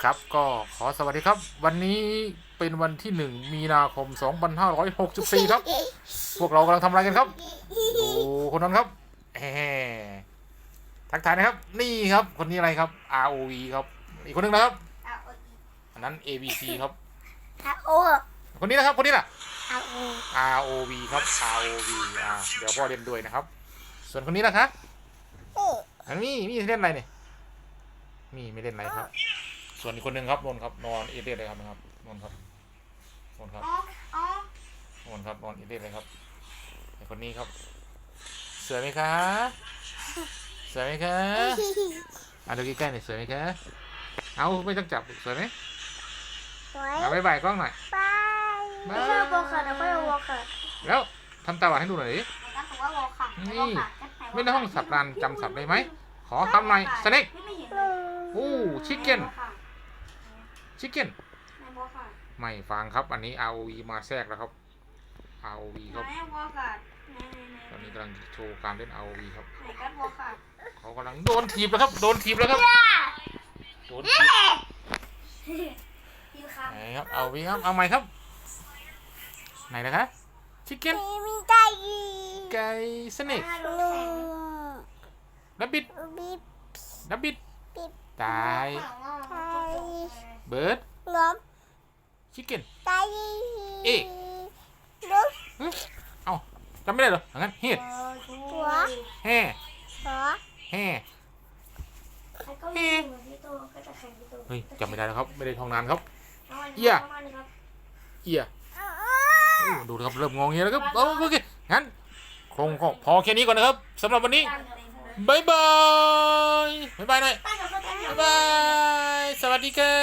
ครับก็ขอสวัสดีครับ วันนี้เป็นวันที่หนึ่งมีนาคม 2564 ครับ พวกเรากำลังทำอะไรกันครับดูคนนั้นครับแหมทักทายนะครับ นี่ครับ คนนี้อะไรครับ ROV ครับ อีกคนนึงนะครับเอาโออันนั้น ABC ครับเอาโอคนนี้นะครับ คนนี้น่ะเอาโอ ROV ครับ ROV อ่าเดี๋ยวพ่อเล่นด้วยนะครับ ส่วนคนนี้นะครับอันนี้มีเล่นอะไรเนี่ย มีไม่เล่นอะไรครับ ส่วนอีกคนหนึ่งครับนนท์ครับนอนเอเดเลยครับนะครับนนท์ครับนนท์ครับอ๋ออ๋อนนท์ครับนอนเอเดเลยครับไอคนนี้ครับสวยไหมคะสวยไหมคะอะดูใกล้ๆหน่อยสวยไหมคะเอาไม่ต้องจับสวยไหมสวยเอาบายบายกล้องหน่อยบายบ๊ายไม่ใช่วอลค่ะนะไม่ใช่วอลค่ะแล้วทำตาหวานให้ดูหน่อยดินั่นถือว่าวอลค่ะนี่ไม่ในห้องสับรานจำสับได้ไหมขอคำหน่อยสเน็กไม่เห็นเลยอู้ชิคเก้นค่ะ ชิคเก้นในวอลค่ะไม่ฟังครับ อันนี้ ROV มาแทรกแล้วครับ ROV ครับไหนวอลค่ะไหนไหนตอนนี้กำลังโชว์การเล่น ROV ครับไหนกันวอลค่ะเขากำลังโดนถีบแล้วครับ โดนถีบแล้วครับโดนถีบพี่ค่ะไหนครับ ROV ครับ เอาใหม่ครับ ไหนนะคะชิคเก้นมีใจไก่สเน็กลุงดับบิดบิ๊บดับบิดบิ๊บตาย ไก่เบิร์ดล้มชิคเก้นไก่เอ๊ะลุงเอ้าจำไม่ได้เหรออย่างนั้นเฮ็ดตัวแห่หัวแห่แล้วก็มีเหมือนพี่โตก็จะแข่งพี่โตเฮ้ยจำไม่ได้แล้วครับ ไม่ได้ท่องนานครับน้องวันเหี้ยน้องวันครับเอียโอ้ดูนะครับเริ่มงงเงี้ยแล้วครับเอาโอเคงั้นคงก็พอแค่นี้ก่อนนะครับสำหรับวันนี้ตั้งเลยนะบายบายบายบายหน่อยตั้งกับเขาตั้งบายบายส วัสดีค่ะ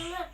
เลือก